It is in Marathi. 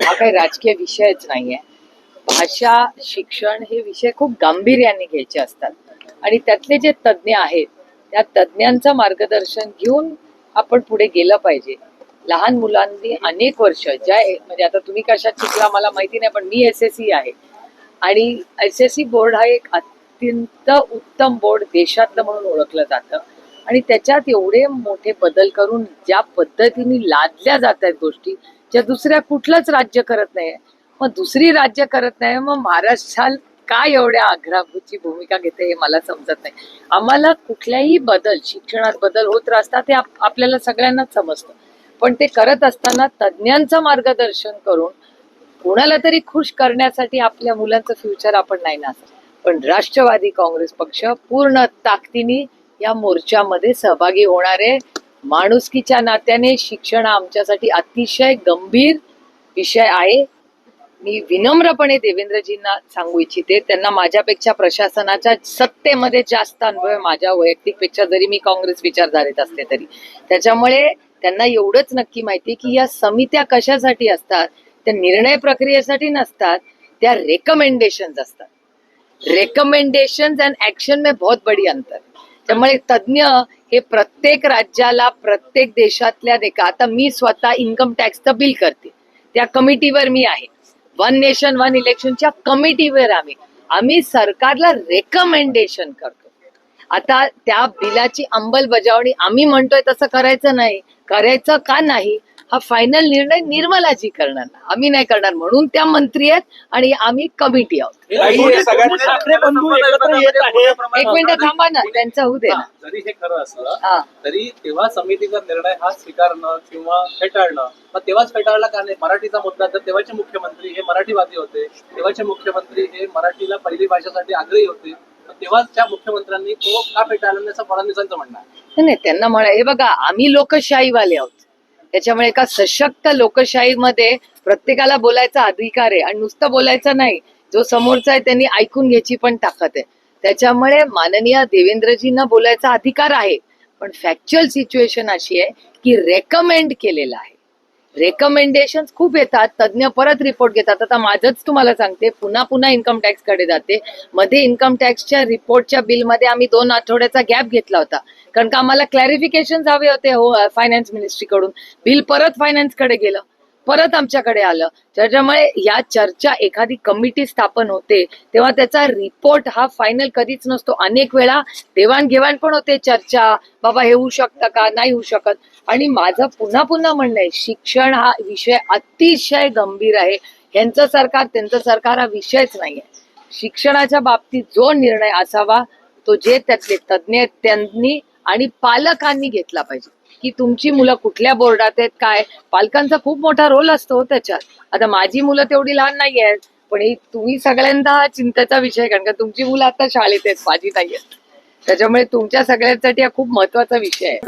हा काही राजकीय विषयच नाहीये. भाषा शिक्षण हे विषय खूप गांभीर्याने घ्यायचे असतात. आणि त्यातले जे तज्ज्ञ आहेत त्या तज्ज्ञांचं मार्गदर्शन घेऊन आपण पुढे गेलं पाहिजे. लहान मुलांनी अनेक वर्ष ज्या म्हणजे आता तुम्ही कशात शिकला मला माहिती नाही पण मी एस एस सी आहे. आणि एस एस सी बोर्ड हा एक अत्यंत उत्तम बोर्ड देशातलं म्हणून ओळखलं जातं. आणि त्याच्यात एवढे मोठे बदल करून ज्या पद्धतीने लादल्या जात आहेत गोष्टी ज्या दुसऱ्या कुठलंच राज्य करत नाही मग दुसरी राज्य करत नाही मग महाराष्ट्रात काय एवढ्या आग्रहाची भूमिका घेते हे मला समजत नाही. आम्हाला कुठल्याही बदल शिक्षणात बदल होत असतात हे आपल्याला सगळ्यांनाच समजतं. पण ते करत असताना तज्ज्ञांचं मार्गदर्शन करून कोणाला तरी खुश करण्यासाठी आपल्या मुलांचं फ्युचर आपण नाही ना पण राष्ट्रवादी काँग्रेस पक्ष पूर्ण ताकदीने या मोर्चामध्ये सहभागी होणारे माणुसकीच्या नात्याने शिक्षण हा आमच्यासाठी अतिशय गंभीर विषय आहे. मी विनम्रपणे देवेंद्रजींना सांगू इच्छिते त्यांना माझ्यापेक्षा प्रशासनाच्या सत्तेमध्ये जास्त अनुभव आहे. माझ्या वैयक्तिकपेक्षा जरी मी काँग्रेस विचारधारेत असते तरी. त्याच्यामुळे त्यांना एवढंच नक्की माहिती की या समित्या कशासाठी असतात त्या निर्णय प्रक्रियेसाठी नसतात त्या रेकमेंडेशन असतात. रेकमेंडेशन अँड ऍक्शन मे बहुत बडी अंतर. त्यामुळे तज्ज्ञ हे प्रत्येक राज्याला प्रत्येक देशातल्या देखा आता मी स्वतः इन्कम टॅक्सचं बिल करते. त्या कमिटीवर मी आहे. वन नेशन वन इलेक्शनच्या कमिटीवर आम्ही. आम्ही सरकारला रेकमेंडेशन करतो. आता त्या बिलाची अंमलबजावणी आम्ही म्हणतोय तसं करायचं नाही. करायचं का नाही? हा फायनल निर्णय निर्मलाजी करणार आम्ही नाही करणार म्हणून त्या मंत्री आहेत आणि आम्ही कमिटी आहोत. एक मिनिट थांबा ना त्यांचं होऊ दे ना. जरी हे खरं असलं हा. तरी तेव्हा समितीचा निर्णय हा स्वीकारणं किंवा फेटाळणं मग तेव्हाच फेटाळला का नाही? मराठीचा मुद्दा तर तेव्हाचे मुख्यमंत्री हे मराठीवादी होते. तेव्हाचे मुख्यमंत्री हे मराठीला पहिली भाषेसाठी आग्रही होते. मग तेव्हाच्या मुख्यमंत्र्यांनी तो का फेटाळला नाही असं फडणवीसांचं म्हणणं आहे. नाही, नाही त्यांना म्हणा हे बघा आम्ही लोकशाहीवाले आहोत. त्याच्यामुळे एका सशक्त लोकशाहीमध्ये प्रत्येकाला बोलायचा अधिकार आहे. आणि नुसतं बोलायचं नाही जो समोरचा आहे त्यांनी ऐकून घ्यायची पण ताकद आहे. त्याच्यामुळे माननीय देवेंद्रजींना बोलायचा अधिकार आहे. पण फॅक्च्युअल सिच्युएशन अशी आहे की रेकमेंड केलेलं आहे. रेकमेंडेशन खूप येतात. तज्ज्ञ परत रिपोर्ट घेतात. आता माझंच तुम्हाला सांगते. पुन्हा पुन्हा इन्कम टॅक्सकडे जाते. मध्ये इन्कम टॅक्सच्या रिपोर्टच्या बिलमध्ये आम्ही दोन आठवड्याचा गॅप घेतला होता. कारण का आम्हाला क्लॅरिफिकेशन हवे होते हो फायनान्स मिनिस्ट्रीकडून बिल परत फायनान्सकडे गेलं. परत आमच्याकडे आलं. त्याच्यामुळे या चर्चा एखादी कमिटी स्थापन होते तेव्हा त्याचा रिपोर्ट हा फायनल कधीच नसतो. अनेक वेळा देवाणघेवाण पण होते चर्चा बाबा हे होऊ शकतं का? नाही होऊ शकत. आणि माझं पुन्हा पुन्हा म्हणणं आहे शिक्षण हा विषय अतिशय गंभीर आहे. यांचं सरकार त्यांचं सरकार हा विषयच नाही आहे शिक्षणाच्या बाबतीत जो निर्णय असावा तो जे त्यातले तज्ज्ञ आहेत त्यांनी आणि पालकांनी घेतला पाहिजे. की तुमची मुलं कुठल्या बोर्डात आहेत काय? पालकांचा खूप मोठा रोल असतो हो त्याच्यात. आता माझी मुलं तेवढी लहान नाही आहेत पण ही तुम्ही सगळ्यांदा हा चिंतेचा विषय आहे, कारण का तुमची मुलं आता शाळेत आहेत माझी नाही आहेत. त्याच्यामुळे तुमच्या सगळ्यांसाठी हा खूप महत्त्वाचा विषय आहे.